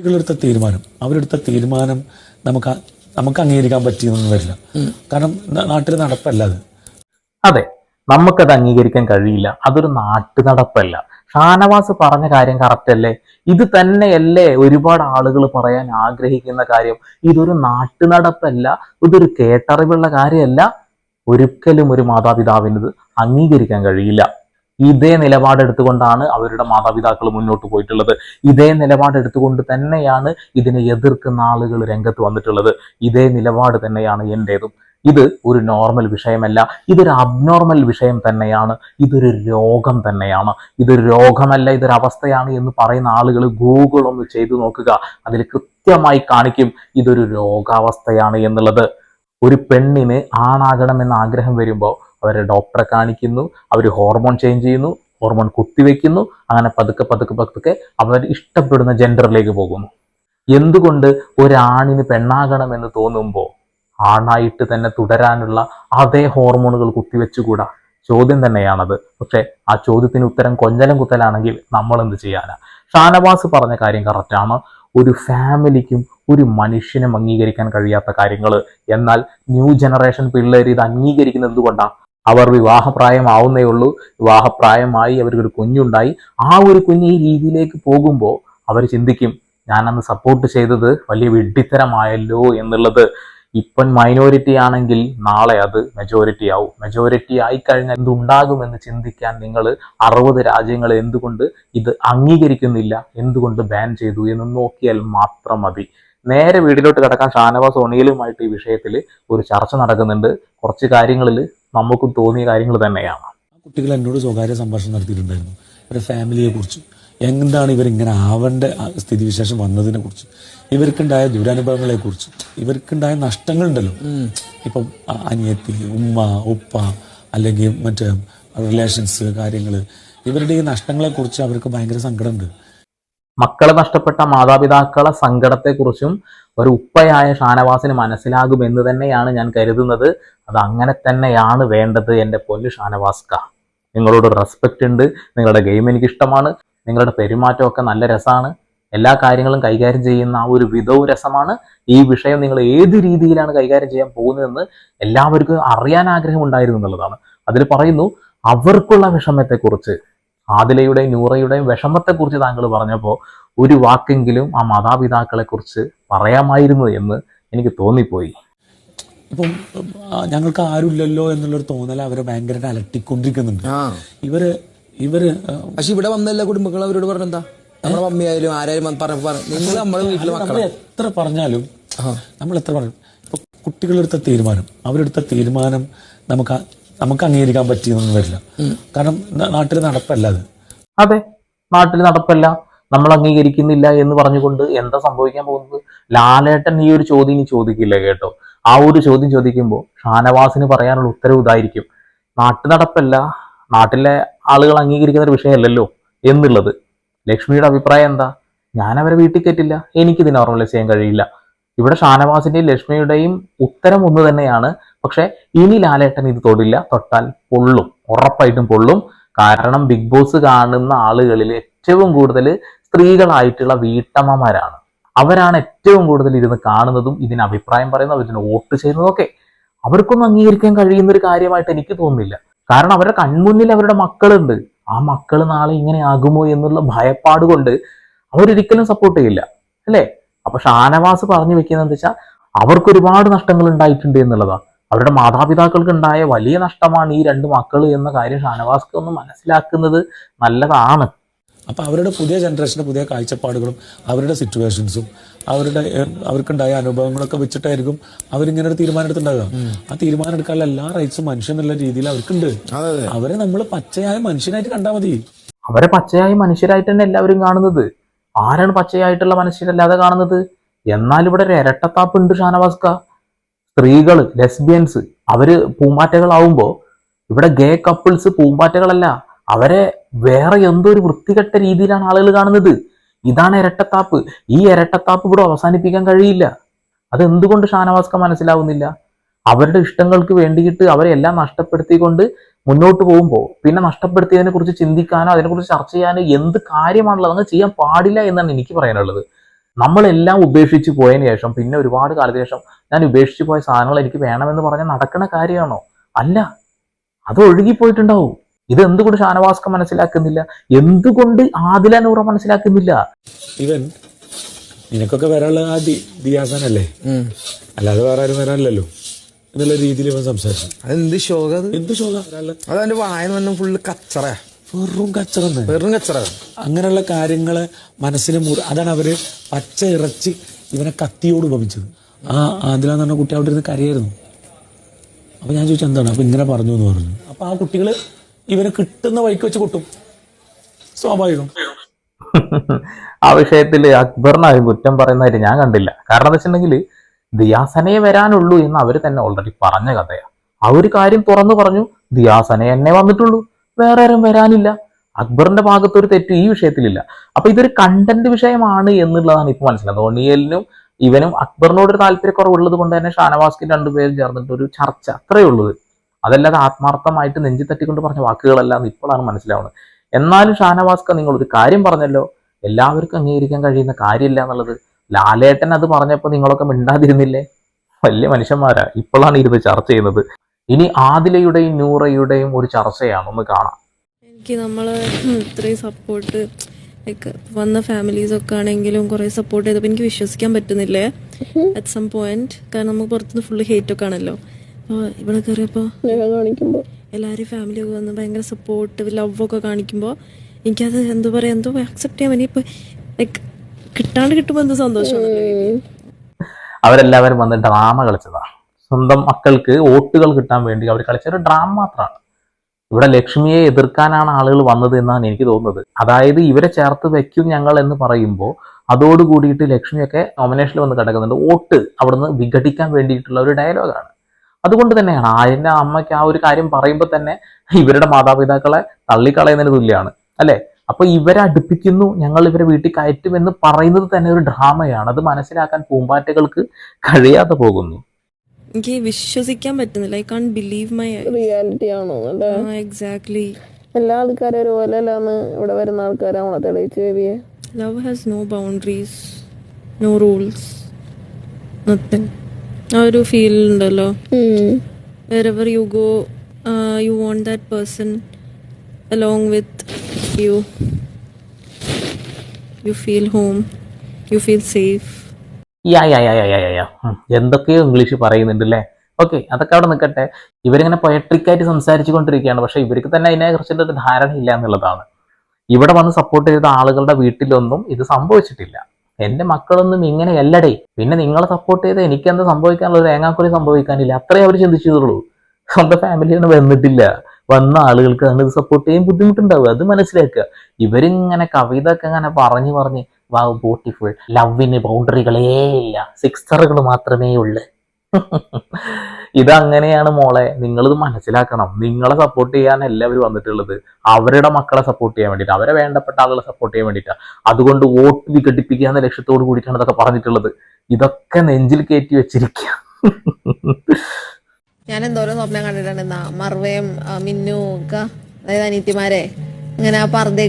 കുട്ടികളെടുത്ത തീരുമാനം അവരെടുത്ത തീരുമാനം നമുക്ക് നമുക്ക് അംഗീകരിക്കാൻ പറ്റിയെന്നൊന്നും വരില്ല. കാരണം നാട്ടിൽ നടപ്പല്ല അത്. അതെ നമുക്കത് അംഗീകരിക്കാൻ കഴിയില്ല. അതൊരു നാട്ടു നടപ്പല്ല ഷാനവാസ് പറഞ്ഞ കാര്യം കറക്റ്റ് അല്ലേ? ഇത് തന്നെയല്ലേ ഒരുപാട് ആളുകൾ പറയാൻ ആഗ്രഹിക്കുന്ന കാര്യം. ഇതൊരു നാട്ടു നടപ്പല്ല ഇതൊരു കേട്ടറിവുള്ള കാര്യമല്ല. ഒരിക്കലും ഒരു മാതാപിതാവിനത് അംഗീകരിക്കാൻ കഴിയില്ല. ഇതേ നിലപാടെടുത്തുകൊണ്ടാണ് അവരുടെ മാതാപിതാക്കൾ മുന്നോട്ട് പോയിട്ടുള്ളത്. ഇതേ നിലപാടെടുത്തുകൊണ്ട് തന്നെയാണ് ഇതിനെ എതിർക്കുന്ന ആളുകൾ രംഗത്ത് വന്നിട്ടുള്ളത്. ഇതേ നിലപാട് തന്നെയാണ് എന്റേതും ഇത് ഒരു നോർമൽ വിഷയമല്ല. ഇതൊരു അബ്നോർമൽ വിഷയം തന്നെയാണ്. ഇതൊരു രോഗം തന്നെയാണ്. ഇതൊരു രോഗമല്ല ഇതൊരു അവസ്ഥയാണ് എന്ന് പറയുന്ന ആളുകൾ ഗൂഗിൾ ഒന്ന് ചെയ്തു നോക്കുക. അതിൽ കൃത്യമായി കാണിക്കും ഇതൊരു രോഗാവസ്ഥയാണ് എന്നുള്ളത്. ഒരു പെണ്ണിന് ആണാകണമെന്ന ആഗ്രഹം വരുമ്പോൾ അവരെ ഡോക്ടറെ കാണിക്കുന്നു അവർ ഹോർമോൺ ചേഞ്ച് ചെയ്യുന്നു ഹോർമോൺ കുത്തിവെക്കുന്നു അങ്ങനെ പതുക്കെ പതുക്കെ പതുക്കെ അവർ ഇഷ്ടപ്പെടുന്ന ജെൻഡറിലേക്ക് പോകുന്നു. എന്തുകൊണ്ട് ഒരാണിന് പെണ്ണാകണമെന്ന് തോന്നുമ്പോൾ ആണായിട്ട് തന്നെ തുടരാനുള്ള അതേ ഹോർമോണുകൾ കുത്തിവെച്ചുകൂടാ? ചോദ്യം തന്നെയാണത്. പക്ഷെ ആ ചോദ്യത്തിന് ഉത്തരം കൊഞ്ഞലം കുത്തലാണെങ്കിൽ നമ്മൾ എന്ത് ചെയ്യാനാ? ഷാനവാസ് പറഞ്ഞ കാര്യം കറക്റ്റാണ് ഒരു ഫാമിലിക്കും ഒരു മനുഷ്യനും അംഗീകരിക്കാൻ കഴിയാത്ത കാര്യങ്ങൾ എന്നാൽ ന്യൂ ജനറേഷൻ പിള്ളേർ ഇത് അംഗീകരിക്കുന്നത് എന്തുകൊണ്ടാണ് അവർ വിവാഹപ്രായമാവുന്നേ ഉള്ളൂ. വിവാഹപ്രായമായി അവർക്കൊരു കുഞ്ഞുണ്ടായി. ആ ഒരു കുഞ്ഞ് ഈ രീതിയിലേക്ക് പോകുമ്പോൾ അവർ ചിന്തിക്കും ഞാനന്ന് സപ്പോർട്ട് ചെയ്തത് വലിയ വിഡ്ഢിത്തരമായല്ലോ എന്നുള്ളത്. ഇപ്പം മൈനോറിറ്റി ആണെങ്കിൽ നാളെ അത് മെജോറിറ്റി ആവും. മെജോറിറ്റി ആയിക്കഴിഞ്ഞാൽ എന്തുണ്ടാകുമെന്ന് ചിന്തിക്കാൻ നിങ്ങൾ അറുപത് രാജ്യങ്ങൾ എന്തുകൊണ്ട് ഇത് അംഗീകരിക്കുന്നില്ല? എന്തുകൊണ്ട് ബാൻ ചെയ്തു? എന്ന് നോക്കിയാൽ മാത്രം മതി. നേരെ വീട്ടിലോട്ട് കിടക്കാൻ ഷാനവാസ് ഒണിയലുമായിട്ട് ഈ വിഷയത്തിൽ ഒരു ചർച്ച നടക്കുന്നുണ്ട്. കുറച്ച് കാര്യങ്ങളിൽ നമുക്കും തോന്നിയ കാര്യങ്ങൾ തന്നെയാണ്. ആ കുട്ടികൾ എന്നോട് സ്വകാര്യ സംഭാഷണം നടത്തിയിട്ടുണ്ടായിരുന്നു. ഇവരുടെ ഫാമിലിയെ കുറിച്ച് എന്താണ് ഇവരിങ്ങനെ ആവേണ്ട ആവന്റെ സ്ഥിതിവിശേഷം വന്നതിനെ കുറിച്ച് ഇവർക്കുണ്ടായ ദുരനുഭവങ്ങളെ കുറിച്ച് ഇവർക്കുണ്ടായ നഷ്ടങ്ങളുണ്ടല്ലോ. ഇപ്പം അനിയത്തി ഉമ്മ ഉപ്പ അല്ലെങ്കിൽ മറ്റേ റിലേഷൻസ് കാര്യങ്ങൾ ഇവരുടെ ഈ നഷ്ടങ്ങളെ കുറിച്ച് അവർക്ക് ഭയങ്കര സങ്കടമുണ്ട്. മക്കളെ നഷ്ടപ്പെട്ട മാതാപിതാക്കളെ സങ്കടത്തെക്കുറിച്ചും ഒരു ഉപ്പയായ ഷാനവാസിന് മനസ്സിലാകും എന്ന് തന്നെയാണ് ഞാൻ കരുതുന്നത്. അത് അങ്ങനെ തന്നെയാണ് വേണ്ടത് എന്റെ പൊന്നു ഷാനവാസ്ക. നിങ്ങളോട് റെസ്പെക്റ്റ് ഉണ്ട്. നിങ്ങളുടെ ഗെയിം എനിക്കിഷ്ടമാണ്. നിങ്ങളുടെ പെരുമാറ്റമൊക്കെ നല്ല രസമാണ്. എല്ലാ കാര്യങ്ങളും കൈകാര്യം ചെയ്യുന്ന ആ ഒരു വിധവും രസമാണ്. ഈ വിഷയം നിങ്ങൾ ഏത് രീതിയിലാണ് കൈകാര്യം ചെയ്യാൻ പോകുന്നതെന്ന് എല്ലാവർക്കും അറിയാൻ ആഗ്രഹം ഉണ്ടായിരുന്നു എന്നുള്ളതാണ്. അതിൽ പറയുന്നു അവർക്കുള്ള വിഷമത്തെക്കുറിച്ച് ആദിലയുടെയും നൂറയുടെയും വിഷമത്തെക്കുറിച്ച് താങ്കൾ പറഞ്ഞപ്പോൾ ഒരു വാക്കെങ്കിലും ആ മാതാപിതാക്കളെ കുറിച്ച് പറയാമായിരുന്നു എന്ന് എനിക്ക് തോന്നിപ്പോയി. ഇപ്പം ഞങ്ങൾക്ക് ആരുമില്ലല്ലോ എന്നുള്ളൊരു തോന്നൽ അവരെ ഭയങ്കരമായിട്ട് അലട്ടിക്കൊണ്ടിരിക്കുന്നുണ്ട്. ഇവർ ഇവർ പക്ഷെ ഇവിടെ വന്ന എല്ലാ കുടുംബങ്ങളും അവരോട് പറഞ്ഞെന്താ? നമ്മുടെ ആരായാലും വന്ന് പറഞ്ഞ പറഞ്ഞു നിങ്ങൾ നമ്മുടെ വീട്ടിലെ മക്കളെ. എത്ര പറഞ്ഞാലും. നമ്മൾ എത്ര പറഞ്ഞു ഇപ്പൊ കുട്ടികളെടുത്ത തീരുമാനം അവരെടുത്ത തീരുമാനം നമുക്ക് നമുക്ക് അംഗീകരിക്കാൻ പറ്റിയെന്നൊന്നും വരില്ല. കാരണം നാട്ടിൽ നടപ്പല്ല അത്. അതെ. നാട്ടിൽ നടപ്പല്ല. നമ്മൾ അംഗീകരിക്കുന്നില്ല എന്ന് പറഞ്ഞുകൊണ്ട് എന്താ സംഭവിക്കാൻ പോകുന്നത്? ലാലേട്ടൻ ഈ ഒരു ചോദ്യം ഇനി ചോദിക്കില്ല കേട്ടോ. ആ ഒരു ചോദ്യം ചോദിക്കുമ്പോൾ ഷാനവാസിന് പറയാനുള്ള ഉത്തരവ് ഇതായിരിക്കും. നാട്ടു നടപ്പല്ല. നാട്ടിലെ ആളുകൾ അംഗീകരിക്കുന്ന ഒരു വിഷയമല്ലല്ലോ എന്നുള്ളത്. ലക്ഷ്മിയുടെ അഭിപ്രായം എന്താ? ഞാൻ അവരെ വീട്ടിൽ കയറ്റില്ല. എനിക്കിത് നോർമലൈസ് ചെയ്യാൻ കഴിയില്ല. ഇവിടെ ഷാനവാസിന്റെയും ലക്ഷ്മിയുടെയും ഉത്തരം ഒന്ന് തന്നെയാണ് പക്ഷെ ഇനി ലാലേട്ടൻ ഇത് തൊടില്ല. തൊട്ടാൽ പൊള്ളും. ഉറപ്പായിട്ടും പൊള്ളും. കാരണം ബിഗ് ബോസ് കാണുന്ന ആളുകളിൽ ഏറ്റവും കൂടുതൽ സ്ത്രീകളായിട്ടുള്ള വീട്ടമ്മമാരാണ്. അവരാണ് ഏറ്റവും കൂടുതൽ ഇരുന്ന് കാണുന്നതും ഇതിന് അഭിപ്രായം പറയുന്നതും ഇതിന് വോട്ട് ചെയ്യുന്നതും ഒക്കെ അവർക്കൊന്നും അംഗീകരിക്കാൻ കഴിയുന്ന ഒരു കാര്യമായിട്ട് എനിക്ക് തോന്നുന്നില്ല. കാരണം അവരുടെ കൺമുന്നിൽ അവരുടെ മക്കളുണ്ട്. ആ മക്കൾ നാളെ ഇങ്ങനെ ആകുമോ എന്നുള്ള ഭയപ്പാട് കൊണ്ട് അവരൊരിക്കലും സപ്പോർട്ട് ചെയ്യില്ല. അല്ലേ? അപ്പൊ ഷാനവാസ് പറഞ്ഞു വെക്കുന്നത് എന്താ വെച്ചാൽ അവർക്ക് ഒരുപാട് നഷ്ടങ്ങൾ ഉണ്ടായിട്ടുണ്ട് എന്നുള്ളതാണ് അവരുടെ മാതാപിതാക്കൾക്ക് ഉണ്ടായ വലിയ നഷ്ടമാണ് ഈ രണ്ട് മക്കൾ എന്ന കാര്യം ഷാനവാസ്ക്ക് ഒന്ന് മനസ്സിലാക്കുന്നത് നല്ലതാണ്. അപ്പൊ അവരുടെ പുതിയ ജനറേഷന്റെ പുതിയ കാഴ്ചപ്പാടുകളും അവരുടെ സിറ്റുവേഷൻസും അവരുടെ അവർക്കുണ്ടായ അനുഭവങ്ങളൊക്കെ വെച്ചിട്ടായിരിക്കും അവരിങ്ങനെ ഒരു തീരുമാനം എടുത്തിട്ടുണ്ടാകുക ആ തീരുമാനം എടുക്കാനുള്ള എല്ലാ റൈറ്റ്സും മനുഷ്യൻ എന്നുള്ള രീതിയിൽ അവർക്കുണ്ട്. അവരെ നമ്മൾ പച്ചയായ മനുഷ്യനായിട്ട് കണ്ടാൽ മതി. അവരെ പച്ചയായ മനുഷ്യരായിട്ട് തന്നെ എല്ലാവരും കാണുന്നത്. ആരാണ് പച്ചയായിട്ടുള്ള മനുഷ്യരല്ലാതെ കാണുന്നത്? എന്നാൽ ഇവിടെ ഒരു ഇരട്ടത്താപ്പ് ഉണ്ട് ഷാനവാസ്ക. സ്ത്രീകൾ ലെസ്ബിയൻസ് അവർ പൂമ്പാറ്റകളാവുമ്പോൾ ഇവിടെ ഗേ കപ്പിൾസ് പൂമ്പാറ്റകളല്ല അവരെ വേറെ എന്തോ ഒരു വൃത്തികെട്ട രീതിയിലാണ് ആളുകൾ കാണുന്നത്. ഇതാണ് ഇരട്ടത്താപ്പ്. ഈ ഇരട്ടത്താപ്പ് ഇവിടെ അവസാനിപ്പിക്കാൻ കഴിയില്ല. അത് അതെന്തുകൊണ്ട് ഷാനവാസ്ക മനസ്സിലാവുന്നില്ല? അവരുടെ ഇഷ്ടങ്ങൾക്ക് വേണ്ടിയിട്ട് അവരെ എല്ലാം നഷ്ടപ്പെടുത്തിക്കൊണ്ട് മുന്നോട്ട് പോകുമ്പോൾ പിന്നെ നഷ്ടപ്പെടുത്തിയതിനെ കുറിച്ച് ചിന്തിക്കാനോ അതിനെക്കുറിച്ച് ചർച്ച ചെയ്യാനോ എന്ത് കാര്യമാണുള്ളത്? അങ്ങ് ചെയ്യാൻ പാടില്ല എന്നാണ് എനിക്ക് പറയാനുള്ളത്. നമ്മളെല്ലാം ഉപേക്ഷിച്ച് പോയതിന് ശേഷം പിന്നെ ഒരുപാട് കാലത്തിന് ശേഷം ഞാൻ ഉപേക്ഷിച്ച് പോയ സാധനങ്ങൾ എനിക്ക് വേണമെന്ന് പറഞ്ഞാൽ നടക്കുന്ന കാര്യമാണോ? അല്ല. അത് ഒഴുകിപ്പോയിട്ടുണ്ടാവും. ഇത് എന്തുകൊണ്ട് ഷാനവാസ്ക മനസ്സിലാക്കുന്നില്ല? എന്തുകൊണ്ട് ആദില നൂറ മനസ്സിലാക്കുന്നില്ല? ഇവൻ നിനക്കൊക്കെ വരാനുള്ള ആ ദിയാസാനല്ലേ? അല്ലാതെ വേറെ ആരും വരാനില്ലല്ലോ. എന്നുള്ള രീതിയിൽ ഇവൻ സംസാരിച്ചു. അതെന്ത് ശോക എന്ത് ശോക? അത് വായന വന്ന ഫുള്ള് കച്ചറ വെറും കച്ചറന്ന്. വെറും കച്ചറ. അങ്ങനെയുള്ള കാര്യങ്ങൾ മനസ്സിന് മുറി അതാണ് അവർ പച്ച ഇറച്ചി ഇവനെ കത്തിയോട് ഉപമിച്ചത്. ആ ആദിലാന്ന് പറഞ്ഞ കുട്ടി അവിടെ ഇരുന്ന് കരയായിരുന്നു. അപ്പൊ ഞാൻ ചോദിച്ചു എന്താണ്? അപ്പൊ ഇങ്ങനെ പറഞ്ഞു എന്ന് പറഞ്ഞു. അപ്പൊ ആ കുട്ടികൾ ഇവന് കിട്ടുന്ന വഴിക്ക് വെച്ച് കൊട്ടും. സ്വാഭാവികം. ആ വിഷയത്തിൽ അക്ബറിന് ആരും കുറ്റം പറയുന്നതായിട്ട് ഞാൻ കണ്ടില്ല. കാരണം എന്താ വെച്ചിട്ടുണ്ടെങ്കിൽ ദിയാസനയെ വരാനുള്ളൂ എന്ന് അവർ തന്നെ ഓൾറെഡി പറഞ്ഞ കഥയാണ് ആ ഒരു കാര്യം തുറന്നു പറഞ്ഞു ദിയാസനെ എന്നെ വന്നിട്ടുള്ളൂ. വേറെ ആരും വരാനില്ല. അക്ബറിന്റെ ഭാഗത്ത് ഒരു തെറ്റ് ഈ വിഷയത്തിലില്ല. അപ്പൊ ഇതൊരു കണ്ടന്റ് വിഷയമാണ് എന്നുള്ളതാണ് ഇപ്പൊ മനസ്സിലായത് ഒണിയലിനും ഇവനും അക്ബറിനോട് ഒരു താല്പര്യക്കുറവുള്ളത് കൊണ്ട് തന്നെ ഷാനവാസ്കിൻ രണ്ടുപേരും ചേർന്നിട്ട് ഒരു ചർച്ച. അത്രയേ ഉള്ളത് അതല്ലാതെ ആത്മാർത്ഥമായിട്ട് നെഞ്ചി തട്ടിക്കൊണ്ട് പറഞ്ഞ വാക്കുകളല്ല എന്ന് ഇപ്പോഴാണ് മനസ്സിലാവുന്നത്. എന്നാലും ഷാനവാസ്ക നിങ്ങൾ ഒരു കാര്യം പറഞ്ഞല്ലോ. എല്ലാവർക്കും അംഗീകരിക്കാൻ കഴിയുന്ന കാര്യമില്ല എന്നുള്ളത്. ലാലേട്ടൻ അത് പറഞ്ഞപ്പോൾ നിങ്ങളൊക്കെ മിണ്ടാതിരുന്നില്ലേ? വലിയ മനുഷ്യന്മാരാ. ഇപ്പോഴാണ് ഇരുന്ന് ചർച്ച ചെയ്യുന്നത്. ഇനി ആദിലയുടെയും നൂറയുടെയും ഒരു ചർച്ചയാണ് ഒന്ന് കാണാം. എനിക്ക് നമ്മൾ ഇത്രയും സപ്പോർട്ട് ലൈക്ക് വന്ന ഫാമിലീസ് ഒക്കെ ആണെങ്കിലും കുറെ സപ്പോർട്ട് ചെയ്തപ്പോൾ എനിക്ക് വിശ്വസിക്കാൻ പറ്റുന്നില്ലേ അറ്റ് സം പോയിന്റ് കാരണം നമുക്ക് പുറത്തുനിന്ന് ഫുള്ള് ഹേറ്റ് ഒക്കെ ആണല്ലോ. അപ്പോൾ ഇവിടെ കയറിയപ്പോൾ എല്ലാവരും ഫാമിലി ഒക്കെ വന്ന് ഭയങ്കര സപ്പോർട്ട് ലവ് ഒക്കെ കാണിക്കുമ്പോൾ എനിക്കത് എന്തോ പറയാ എന്തോ അക്സെപ്റ്റ് ചെയ്യാൻ വേണ്ടി ഇപ്പൊ ലൈക്ക് കിട്ടാണ്ട് കിട്ടുമ്പോൾ എന്തോ സന്തോഷമാണ് അവരെല്ലാവരും വന്ന് ഡ്രാമ കളിച്ചതാ. സ്വന്തം മക്കൾക്ക് വോട്ടുകൾ കിട്ടാൻ വേണ്ടി അവർ കളിച്ച ഒരു ഡ്രാമ മാത്രമാണ്. ഇവിടെ ലക്ഷ്മിയെ എതിർക്കാനാണ് ആളുകൾ വന്നത് എന്നാണ് എനിക്ക് തോന്നുന്നത്. അതായത് ഇവരെ ചേർത്ത് വെക്കും ഞങ്ങൾ എന്ന് പറയുമ്പോൾ അതോട് കൂടിയിട്ട് ലക്ഷ്മിയൊക്കെ നോമിനേഷനിൽ വന്ന് കിടക്കുന്നുണ്ട്. വോട്ട് അവിടുന്ന് വിഘടിക്കാൻ വേണ്ടിയിട്ടുള്ള ഒരു ഡയലോഗാണ് അതുകൊണ്ട് തന്നെയാണ് ആര്യന്റെ അമ്മയ്ക്ക് ആ ഒരു കാര്യം പറയുമ്പോൾ തന്നെ ഇവരുടെ മാതാപിതാക്കളെ തള്ളിക്കളയുന്നതിന് തുല്യമാണ് അല്ലേ? അപ്പൊ ഇവരെ അടുപ്പിക്കുന്നു ഞങ്ങൾ ഇവരെ വീട്ടിൽ കയറ്റുമെന്ന് പറയുന്നത് തന്നെ ഒരു ഡ്രാമയാണ് അത് മനസ്സിലാക്കാൻ പൂമ്പാറ്റകൾക്ക് കഴിയാതെ പോകുന്നു. എനിക്ക് വിശ്വസിക്കാൻ പറ്റുന്നില്ല. I can't believe my reality ആണോ? അല്ലെ? എക്സാക്ട്ലി എല്ലാ ആൾക്കാരും ഒരുപോലെ അല്ലാന്ന് ഇവിടെ വരുന്ന ആൾക്കാരാണോ തെളിയിച്ച് ബേബിയെ? Love has no boundaries no rules nothing. ആ ഒരു ഫീൽ ഉണ്ടല്ലോ. Wherever you go you want that person along with you you feel home you feel safe yeah yeah yeah yeah yeah yeah. എന്തൊക്കെയോ ഇംഗ്ലീഷ് പറയുന്നുണ്ട് അല്ലേ okay അതൊക്കെ അവിടെ നിൽക്കട്ടെ. ഇവരിങ്ങനെ പൊയട്രിക്കായിട്ട് സംസാരിച്ചു കൊണ്ടിരിക്കുകയാണ്. പക്ഷേ ഇവർക്ക് തന്നെ അതിനെ കുറിച്ചുള്ള ഒരു ധാരണ ഇല്ല എന്നുള്ളതാണ്. ഇവിടെ വന്ന് സപ്പോർട്ട് ചെയ്ത ആളുകളുടെ വീട്ടിലൊന്നും ഇത് സംഭവിച്ചിട്ടില്ല. എന്റെ മക്കളൊന്നും ഇങ്ങനെയല്ലടേ. പിന്നെ നിങ്ങളെ സപ്പോർട്ട് ചെയ്ത് എനിക്ക് എന്താ സംഭവിക്കാനുള്ള തേങ്ങാക്കൊലി സംഭവിക്കാനില്ല. അത്രേ അവർ ചിന്തിച്ചതുള്ളൂ സ്വന്തം ഫാമിലിയൊന്നും വന്നിട്ടില്ല. വന്ന ആളുകൾക്ക് അങ്ങനെ സപ്പോർട്ട് ചെയ്യാൻ ബുദ്ധിമുട്ടുണ്ടാവുക. അത് മനസ്സിലാക്കുക. ഇവരിങ്ങനെ കവിത ഒക്കെ ഇങ്ങനെ പറഞ്ഞു പറഞ്ഞ് വാവ് ബ്യൂട്ടിഫുൾ ലവിന് ബൗണ്ടറികളേ ഇല്ല. സിക്സറുകൾ മാത്രമേ ഉള്ളൂ. ഇതങ്ങനെയാണ് മോളെ. നിങ്ങളിത് മനസ്സിലാക്കണം. നിങ്ങളെ സപ്പോർട്ട് ചെയ്യാൻ എല്ലാവരും വന്നിട്ടുള്ളത് അവരുടെ മക്കളെ സപ്പോർട്ട് ചെയ്യാൻ വേണ്ടിയിട്ട്. അവരെ വേണ്ടപ്പെട്ട ആളുകളെ സപ്പോർട്ട് ചെയ്യാൻ വേണ്ടിയിട്ടാണ് അതുകൊണ്ട് വോട്ട് വിഘടിപ്പിക്കുക എന്ന ലക്ഷ്യത്തോട് കൂടിയിട്ടാണ് ഇതൊക്കെ പറഞ്ഞിട്ടുള്ളത്. ഇതൊക്കെ നെഞ്ചിൽ കയറ്റി വെച്ചിരിക്കുക ഞാൻ എന്തോരം സ്വപ്നം കണ്ടിട്ടുണ്ട് എന്നാ മർവയും മിന്നു ഒക്കെ അതായത് അനിയത്തിമാരെ ഇങ്ങനെ ആ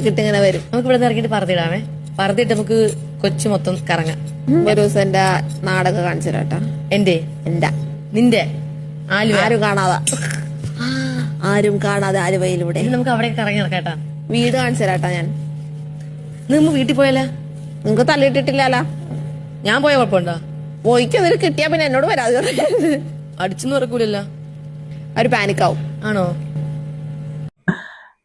ഇട്ട് ഇങ്ങനെ വരും. നമുക്ക് ഇവിടെ ഇറങ്ങിയിട്ട് പറത്തിടാമേ പറത്തിട്ട് നമുക്ക് കൊച്ചു മൊത്തം കറങ്ങാം. ഒരു ദിവസം എന്റെ നാടകം കാണിച്ചു തരാട്ടാ എന്റെ? എന്റെ. നിന്റെ? ആലുവ. ആരും കാണാതെ. ആരും കാണാതെ ആലുവയിലൂടെ. ഇത് നമുക്ക് അവിടെ കറങ്ങി നടക്കാട്ടാ വീട് കാണിച്ചു തരാട്ടാ ഞാൻ. നിങ്ങൾ വീട്ടിൽ പോയാലോ നിങ്ങക്ക് തലയിട്ടിട്ടില്ല ഞാൻ പോയ കുഴപ്പമുണ്ടോ? പോയിക്ക് അതിൽ കിട്ടിയാ പിന്നെ എന്നോട് വരാതെ അടിച്ചെന്ന് ഇറക്കൂലല്ലോ ഒരു പാനിക്കാവും ആണോ?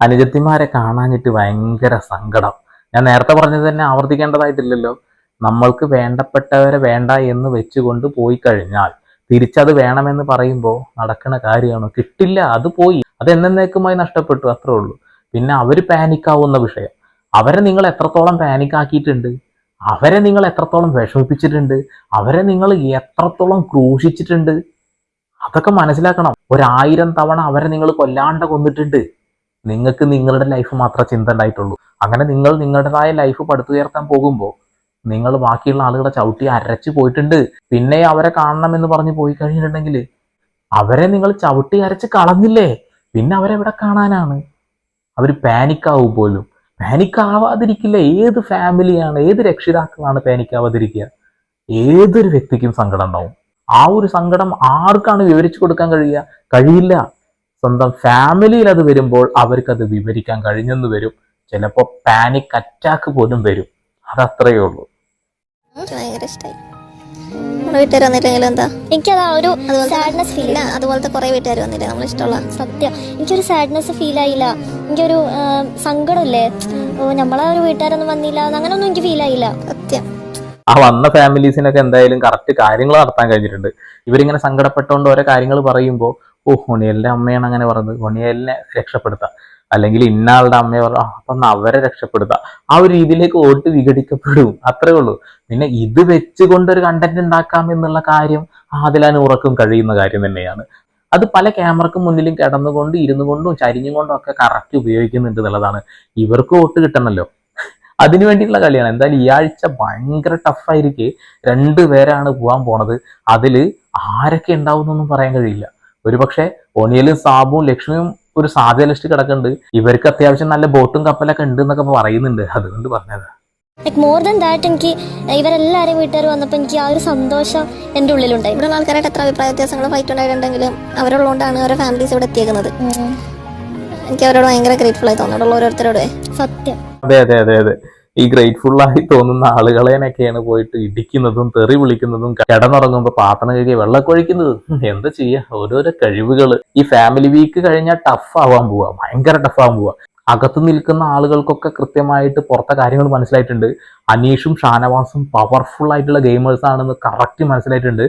അനുജത്തിമാരെ കാണാനിട്ട് ഭയങ്കര സങ്കടം. ഞാൻ നേരത്തെ പറഞ്ഞത് തന്നെ ആവർത്തിക്കേണ്ടതായിട്ടില്ലല്ലോ. നമ്മൾക്ക് വേണ്ടപ്പെട്ടവരെ വേണ്ട എന്ന് വെച്ചുകൊണ്ട് പോയി കഴിഞ്ഞാൽ തിരിച്ചത് വേണമെന്ന് പറയുമ്പോൾ നടക്കുന്ന കാര്യമാണ്? കിട്ടില്ല അത് പോയി. അത് എന്നേക്കുമായി നഷ്ടപ്പെട്ടു അത്രേ ഉള്ളൂ. പിന്നെ അവർ പാനിക്കാവുന്ന വിഷയം. അവരെ നിങ്ങൾ എത്രത്തോളം പാനിക്കാക്കിയിട്ടുണ്ട്? അവരെ നിങ്ങൾ എത്രത്തോളം വിഷമിപ്പിച്ചിട്ടുണ്ട്? അവരെ നിങ്ങൾ എത്രത്തോളം ക്രൂശിച്ചിട്ടുണ്ട്? അതൊക്കെ മനസ്സിലാക്കണം. ഒരായിരം തവണ അവരെ നിങ്ങൾ കൊല്ലാണ്ട് കൊന്നിട്ടുണ്ട്. നിങ്ങൾക്ക് നിങ്ങളുടെ ലൈഫ് മാത്രം ചിന്ത ഉണ്ടായിട്ടുള്ളൂ. അങ്ങനെ നിങ്ങൾ നിങ്ങളുടേതായ ലൈഫ് പടുത്തുയർത്താൻ പോകുമ്പോൾ നിങ്ങൾ ബാക്കിയുള്ള ആളുകളെ ചവിട്ടി അരച്ചു പോയിട്ടുണ്ട്. പിന്നെ അവരെ കാണണം എന്ന് പറഞ്ഞ് പോയി കഴിഞ്ഞിട്ടുണ്ടെങ്കിൽ അവരെ നിങ്ങൾ ചവിട്ടി അരച്ച് കളഞ്ഞില്ലേ? പിന്നെ അവരെവിടെ കാണാനാണ്? അവർ പാനിക്കാവും പോലും. പാനിക്കാവാതിരിക്കില്ല ഏത് ഫാമിലിയാണ് ഏത് രക്ഷിതാക്കളാണ് പാനിക്കാവാതിരിക്കുക ഏതൊരു വ്യക്തിക്കും സങ്കടം ഉണ്ടാവും. ആ ഒരു സങ്കടം ആർക്കാണ് വിവരിച്ചു കൊടുക്കാൻ കഴിയുക? കഴിയില്ല. സ്വന്തം ഫാമിലിയിൽ അത് വരുമ്പോൾ അവർക്കത് വിവരിക്കാൻ കഴിഞ്ഞെന്ന് വരും. ചിലപ്പോൾ പാനിക് അറ്റാക്ക് പോലും വരും. അതത്രയേ ഉള്ളൂ. ഭയങ്കര ഇഷ്ടമായി നമ്മുടെ വീട്ടുകാർ വന്നില്ലെങ്കിലും എന്താ? എനിക്കത് ആ ഒരു അതുപോലെ സാഡ്നെസ് ഫീൽ ഇല്ല അതുപോലത്തെ കുറെ വീട്ടുകാർ വന്നില്ലേ. നമ്മൾ ഇഷ്ടമുള്ള സത്യം. എനിക്കൊരു സാഡ്നെസ് ഫീൽ ആയില്ല. എനിക്കൊരു ആ, സങ്കടമില്ലേ? ഓ നമ്മളെ ഒരു വീട്ടുകാരൊന്നും വന്നില്ല. അങ്ങനൊന്നും എനിക്ക് ഫീൽ ആയില്ല. സത്യം. ആ വന്ന ഫാമിലീസിനൊക്കെ എന്തായാലും കറക്റ്റ് കാര്യങ്ങൾ നടത്താൻ കഴിഞ്ഞിട്ടുണ്ട്. ഇവരിങ്ങനെ സങ്കടപ്പെട്ടുകൊണ്ട് ഓരോ കാര്യങ്ങൾ പറയുമ്പോൾ ഓ ഹൊണിയലിന്റെ അമ്മയാണ് അങ്ങനെ പറഞ്ഞത്. ഹൊണിയലിനെ രക്ഷപ്പെടുത്താം. അല്ലെങ്കിൽ ഇന്ന ആളുടെ അമ്മയെ പറഞ്ഞു അപ്പം അവരെ രക്ഷപ്പെടുത്താം. ആ ഒരു രീതിയിലേക്ക് വോട്ട് വിഘടിക്കപ്പെടും. അത്രേ ഉള്ളൂ. പിന്നെ ഇത് വെച്ചുകൊണ്ട് ഒരു കണ്ടന്റ് ഉണ്ടാക്കാം എന്നുള്ള കാര്യം ആദിലാൻ ഉറക്കും കഴിയുന്ന കാര്യം തന്നെയാണ്. അത് പല ക്യാമറക്ക് മുന്നിലും കിടന്നുകൊണ്ട് ഇരുന്നു കൊണ്ടും ചരിഞ്ഞും ഒക്കെ കറക്റ്റ് ഉപയോഗിക്കുന്നുണ്ട് എന്നുള്ളതാണ്. ഇവർക്ക് വോട്ട് കിട്ടണമല്ലോ അതിനു വേണ്ടിയിട്ടുള്ള കളിയാണ്. എന്തായാലും ഈ ആഴ്ച ഭയങ്കര ടഫായിരിക്കെ രണ്ട് പേരാണ് പോകാൻ പോണത്. അതിൽ ആരൊക്കെ ഉണ്ടാവുന്നൊന്നും പറയാൻ കഴിയില്ല. ഒരുപക്ഷെ ഒനിയലും സാബുവും ലക്ഷ്മിയും ഒരു സാധ്യത ലിസ്റ്റ് കിടക്കുന്നുണ്ട് ഇവർക്ക് അത്യാവശ്യം നല്ല ബോട്ടും കപ്പലൊക്കെ ഉണ്ട് എന്നൊക്കെ പറയുന്നുണ്ട്. അതുകൊണ്ട് പറഞ്ഞത്. ലൈക്ക് മോർ ദാൻ ദാറ്റ് എനിക്ക് ഇവരെല്ലാവരും വീട്ടുകാർ വന്നപ്പോൾ എനിക്ക് ആ ഒരു സന്തോഷം എന്റെ ഉള്ളിലുണ്ടായി. ഇവിടെയുള്ള ആൾക്കാരായിട്ട് എത്ര അഭിപ്രായ വ്യത്യാസങ്ങൾ ഫൈറ്റ് ഉണ്ടായിട്ടുണ്ടെങ്കിലും അവരുള്ളതുകൊണ്ടാണ് അവരുടെ ഫാമിലീസ് ഇവിടെ എത്തിയേക്കുന്നത്. എനിക്ക് അവരോട് ഭയങ്കര ഗ്രേറ്റ്ഫുൾ ആയി തോന്നുന്നു. ഓരോരുത്തരോട് സത്യം. അതെ അതെ അതെ അതെ. ഈ ഗ്രേറ്റ്ഫുൾ ആയി തോന്നുന്ന ആളുകളെയൊക്കെയാണ് പോയിട്ട് ഇടിക്കുന്നതും തെറി വിളിക്കുന്നതും കിടന്നുറങ്ങുമ്പോൾ പാത്രം കഴുകി വെള്ളം കൊഴിക്കുന്നതും എന്താ ചെയ്യാ? ഓരോരോ കഴിവുകൾ ഈ ഫാമിലി വീക്ക് കഴിഞ്ഞാൽ ടഫ് ആവാൻ പോവാ. ഭയങ്കര ടഫ് ആവാൻ പോവാ. അകത്ത് നിൽക്കുന്ന ആളുകൾക്കൊക്കെ കൃത്യമായിട്ട് പുറത്തെ കാര്യങ്ങൾ മനസ്സിലായിട്ടുണ്ട്. അനീഷും ഷാനവാസും പവർഫുൾ ആയിട്ടുള്ള ഗെയിമേഴ്സ് ആണെന്ന് കറക്റ്റ് മനസ്സിലായിട്ടുണ്ട്.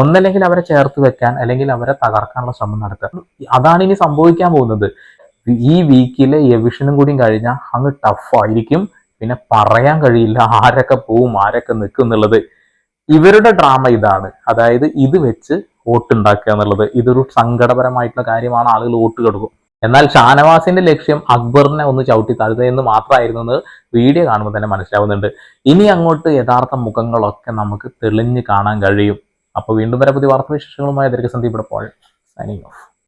ഒന്നല്ലെങ്കിൽ അവരെ ചേർത്ത് വെക്കാൻ അല്ലെങ്കിൽ അവരെ തകർക്കാനുള്ള ശ്രമം നടത്തുക അതാണ് ഇനി സംഭവിക്കാൻ പോകുന്നത്. ഈ വീക്കിലെ എവിഷനും കൂടിയും കഴിഞ്ഞാൽ അങ്ങ് ടഫ് ആയിരിക്കും. പിന്നെ പറയാൻ കഴിയില്ല ആരൊക്കെ പോവും ആരൊക്കെ നിൽക്കും എന്നുള്ളത്. ഇവരുടെ ഡ്രാമ ഇതാണ്. അതായത് ഇത് വെച്ച് വോട്ട് ഉണ്ടാക്കുക എന്നുള്ളത്. ഇതൊരു സങ്കടപരമായിട്ടുള്ള കാര്യമാണ്. ആളുകൾ വോട്ട് കൊടുക്കും. എന്നാൽ ഷാനവാസിന്റെ ലക്ഷ്യം അക്ബറിനെ ഒന്ന് ചവിട്ടി താഴ്ത്തുക എന്ന് മാത്രമായിരുന്നു എന്ന് വീഡിയോ കാണുമ്പോൾ തന്നെ മനസ്സിലാവുന്നുണ്ട്. ഇനി അങ്ങോട്ട് യഥാർത്ഥ മുഖങ്ങളൊക്കെ നമുക്ക് തെളിഞ്ഞ് കാണാൻ കഴിയും. അപ്പോൾ വീണ്ടും വരെ പുതിയ വാർത്താവിശേഷങ്ങളുമായി. ദീർഘസന്ധി ഇവിടെ പോൾ സൈനിങ് ഓഫ്